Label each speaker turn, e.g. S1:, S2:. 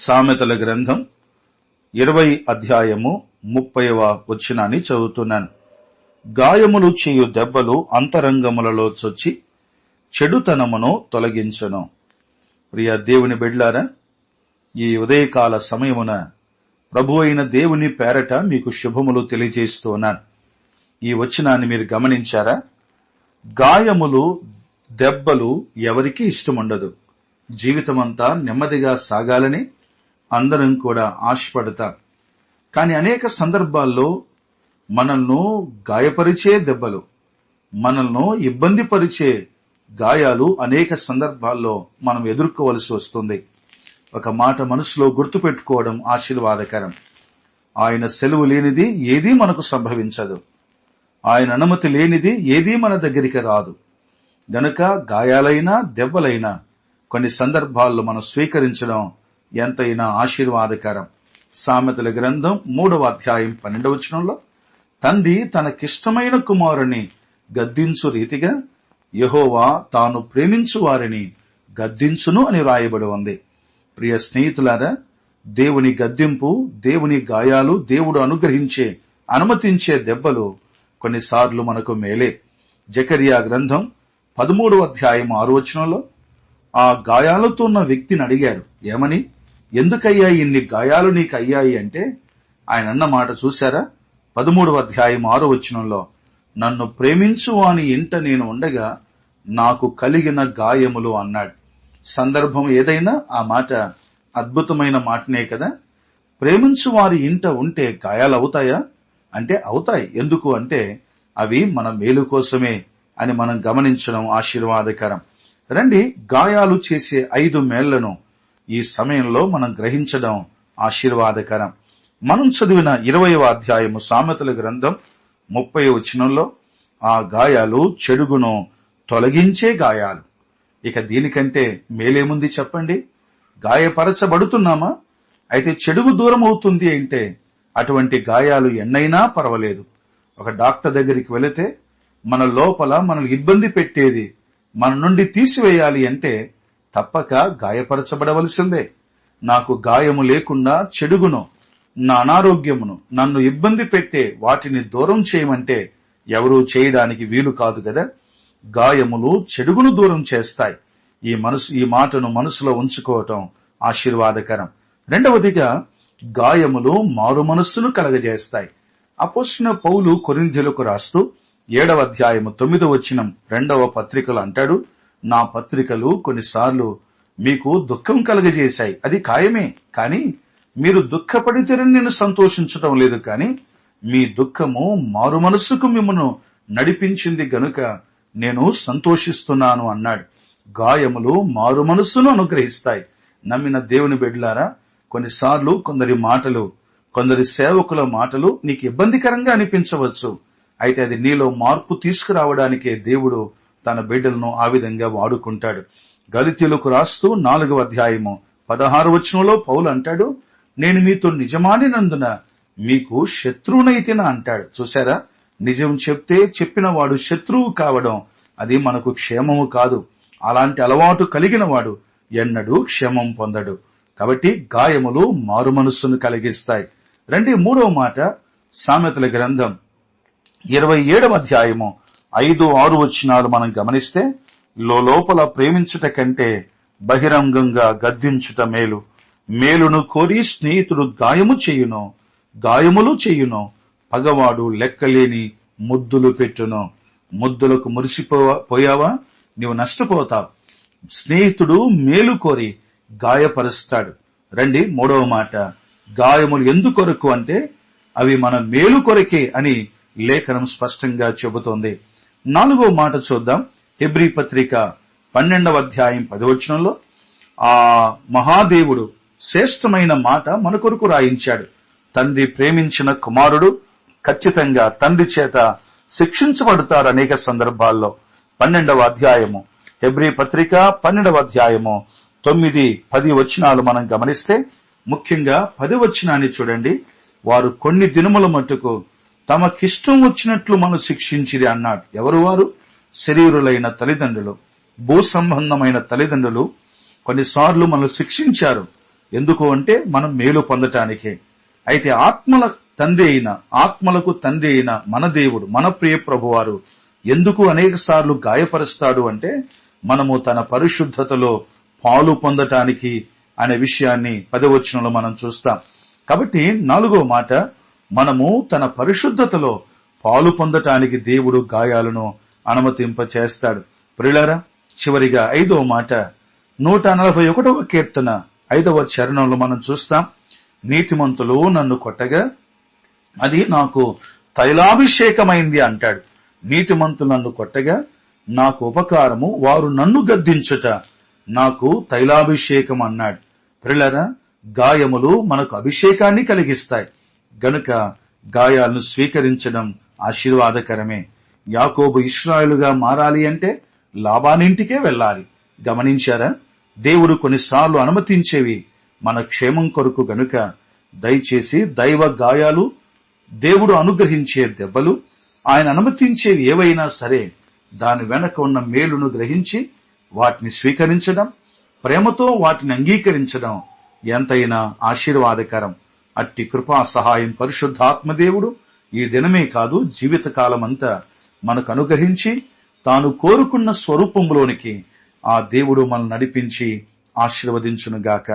S1: సామెతల గ్రంథం ఇరవై అధ్యాయము ముప్పైవ వచ్చినాన్ని చదువుతున్నాను. గాయములు చేయు దెబ్బలు అంతరంగములలో చొచ్చి చెడుతనమును తొలగించను. ప్రియ దేవుని బిడ్లారా ఈ ఉదయకాల సమయమున ప్రభు అయిన దేవుని పేరట మీకు శుభములు తెలియజేస్తూ ఉన్నాను. ఈ వచనాన్ని మీరు గమనించారా? గాయములు దెబ్బలు ఎవరికి ఇష్టముండదు. జీవితమంతా నెమ్మదిగా సాగాలని అందరం కూడా ఆశపడతారు కానీ అనేక సందర్భాల్లో మనల్ని గాయపరిచే దెబ్బలు మనల్ని ఇబ్బంది పరిచే గాయాలు అనేక సందర్భాల్లో మనం ఎదుర్కోవలసి వస్తుంది. ఒక మాట మనసులో గుర్తుపెట్టుకోవడం ఆశీర్వాదకరం. ఆయన సెలవు లేనిది ఏదీ మనకు సంభవించదు. ఆయన అనుమతి లేనిది ఏదీ మన దగ్గరికి రాదు. గనుక గాయాలైనా దెబ్బలైనా కొన్ని సందర్భాల్లో మనం స్వీకరించడం ఎంతైనా ఆశీర్వాదకరం. సామెతల గ్రంథం మూడవ అధ్యాయం పన్నెండవ వచనంలో తండ్రి తనకిష్టమైన కుమారుని గద్దించు రీతిగా యహోవా తాను ప్రేమించు వారిని గద్దించును అని రాయబడి ఉంది. ప్రియ స్నేహితులారా దేవుని గద్దింపు దేవుని గాయాలు దేవుడు అనుగ్రహించే అనుమతించే దెబ్బలు కొన్నిసార్లు మనకు మేలే. జకరియా గ్రంథం పదమూడవ అధ్యాయం ఆరు వచనంలో ఆ గాయాలతో ఉన్న వ్యక్తిని అడిగారు ఏమని? ఎందుకయ్యా ఇన్ని గాయాలు నీకు అయ్యాయి అంటే ఆయన అన్న మాట చూశారా? పదమూడవ అధ్యాయం ఆరు వచనంలో నన్ను ప్రేమించు అని ఇంట నేను ఉండగా నాకు కలిగిన గాయములు అన్నాడు. సందర్భం ఏదైనా ఆ మాట అద్భుతమైన మాటనే కదా? ప్రేమించు వారి ఇంట ఉంటే గాయాలు అవుతాయా? అంటే అవుతాయి. ఎందుకు అంటే అవి మన మేలు కోసమే అని మనం గమనించడం ఆశీర్వాదకరం. రండి గాయాలు చేసే ఐదు మేళ్ళను ఈ సమయంలో మనం గ్రహించడం ఆశీర్వాదకరం. మనం చదివిన ఇరవయవ అధ్యాయము సామెతల గ్రంథం ముప్పై వచనంలో ఆ గాయాలు చెడుగును తొలగించే గాయాలు. ఇక దీనికంటే మేలేముంది చెప్పండి? గాయపరచబడుతున్నామా? అయితే చెడుగు దూరం అవుతుంది అంటే అటువంటి గాయాలు ఎన్నైనా పర్వాలేదు. ఒక డాక్టర్ దగ్గరికి వెళితే మన లోపల మనల్ని ఇబ్బంది పెట్టేది మన నుండి తీసివేయాలి అంటే తప్పక గాయపరచబడవలసిందే. నాకు గాయము లేకుండా చెడుగును నా అనారోగ్యమును నన్ను ఇబ్బంది పెట్టే వాటిని దూరం చేయమంటే ఎవరూ చేయడానికి వీలు కాదు కదా గాయములు చెడుగును దూరం చేస్తాయి. ఈ మనసు ఈ మాటను మనసులో ఉంచుకోవటం ఆశీర్వాదకరం. రెండవదిగా గాయములు మారు మనస్సును కలగజేస్తాయి. అపోసిన పౌలు కొరింధ్యులకు రాస్తూ ఏడవ అధ్యాయము తొమ్మిదవ వచ్చినం రెండవ పత్రికలు అంటాడు నా పత్రికలు కొన్నిసార్లు మీకు దుఃఖం కలగజేశాయి. అది ఖాయమే. కానీ మీరు దుఃఖపడితేరని నేను సంతోషించటం లేదు కానీ మీ దుఃఖము మారు మనస్సుకు మిమ్మను నడిపించింది గనుక నేను సంతోషిస్తున్నాను అన్నాడు. గాయములు మారు మనస్సును అనుగ్రహిస్తాయి. నమ్మిన దేవుని బిడ్లారా కొన్నిసార్లు కొందరి మాటలు కొందరి సేవకుల మాటలు నీకు ఇబ్బందికరంగా అనిపించవచ్చు. అయితే అది నీలో మార్పు తీసుకురావడానికే దేవుడు తన బిడ్డలను ఆ విధంగా వాడుకుంటాడు. గలితీలకు రాస్తూ నాలుగవ అధ్యాయము పదహారు వచనంలో పౌలు అంటాడు నేను మీతో నిజమానినందున మీకు శత్రువునైతేన అంటాడు. చూసారా నిజం చెప్తే చెప్పిన వాడు శత్రువు కావడం అది మనకు క్షేమము కాదు. అలాంటి అలవాటు కలిగిన వాడు ఎన్నడూ క్షేమం పొందడు. కాబట్టి గాయములు మారు మనస్సును కలిగిస్తాయి. రండి మూడవ మాట సామెతల గ్రంథం ఇరవై ఏడవ అధ్యాయము ఐదు ఆరు వచ్చినాలు మనం గమనిస్తే లోపల ప్రేమించుట కంటే బహిరంగంగా గద్దించుట మేలు. మేలును కోరి స్నేహితుడు గాయము చేయును గాయములు చేయును. పగవాడు లెక్కలేని ముద్దులు పెట్టును. ముద్దులకు మురిసిపో పోయావా? నీవు నష్టపోతావు. స్నేహితుడు మేలు కోరి గాయపరుస్తాడు. రండి మూడవ మాట. గాయములు ఎందుకొరకు అంటే అవి మన మేలు కొరకే అని లేఖనం స్పష్టంగా చెబుతోంది. నాలుగో మాట చూద్దాం. హెబ్రి పత్రిక పన్నెండవ అధ్యాయం పదవచనంలో ఆ మహాదేవుడు శ్రేష్టమైన మాట మన కొరకు రాయించాడు. తండ్రి ప్రేమించిన కుమారుడు ఖచ్చితంగా తండ్రి చేత శిక్షించబడతారు అనేక సందర్భాల్లో. పన్నెండవ అధ్యాయము. హెబ్రి పత్రిక పన్నెండవ అధ్యాయము. తొమ్మిది పది వచనాలు మనం గమనిస్తే ముఖ్యంగా పది వచనాన్ని చూడండి. వారు కొన్ని దినముల మట్టుకు తమకిష్టం వచ్చినట్లు మనం శిక్షించిది అన్నాడు. ఎవరు వారు? శరీరులైన తల్లిదండ్రులు. భూ సంబంధమైన తల్లిదండ్రులు కొన్నిసార్లు మనల్ని శిక్షించారు. ఎందుకు అంటే మనం మేలు పొందటానికే. అయితే ఆత్మల తండ్రి అయిన ఆత్మలకు తండ్రి అయిన మన దేవుడు మన ప్రియ ప్రభువారు ఎందుకు అనేక సార్లు గాయపరుస్తాడు అంటే మనము తన పరిశుద్ధతలో పాలు పొందటానికి అనే విషయాన్ని పదవచనంలో మనం చూస్తాం. కాబట్టి నాలుగో మాట మనము తన పరిశుద్ధతలో పాలు పొందటానికి దేవుడు గాయాలను అనుమతింప చేస్తాడు ప్రియులారా చివరిగా ఐదవ మాట నూట నలభై ఒకటవ కీర్తన ఐదవ చరణంలో మనం చూస్తాం నీతిమంతులు నన్ను కొట్టగా అది నాకు తైలాభిషేకమైంది అంటాడు. నీతిమంతులు నన్ను కొట్టగా నాకు ఉపకారము వారు నన్ను గద్దించుట నాకు తైలాభిషేకం అన్నాడు. ప్రిలరా గాయములు మనకు అభిషేకాన్ని కలిగిస్తాయి. గనుక గాయాలను స్వీకరించడం ఆశీర్వాదకరమే. యాకోబు ఇస్రాయలుగా మారాలి అంటే లాభానింటికే వెళ్ళాలి. గమనించారా? దేవుడు కొన్నిసార్లు అనుమతించేవి మన క్షేమం కొరకు గనుక దయచేసి దైవ గాయాలు దేవుడు అనుగ్రహించే దెబ్బలు ఆయన అనుమతించేవి ఏవైనా సరే దాని వెనక ఉన్న మేలును గ్రహించి వాటిని స్వీకరించడం ప్రేమతో వాటిని అంగీకరించడం ఎంతైనా ఆశీర్వాదకరం. అట్టి కృపా సహాయం పరిశుద్ధాత్మదేవుడు ఈ దినమే కాదు జీవితకాలమంతా మనకు అనుగ్రహించి తాను కోరుకున్న స్వరూపంలోనికి ఆ దేవుడు మనల్ని నడిపించి ఆశీర్వదించునుగాక.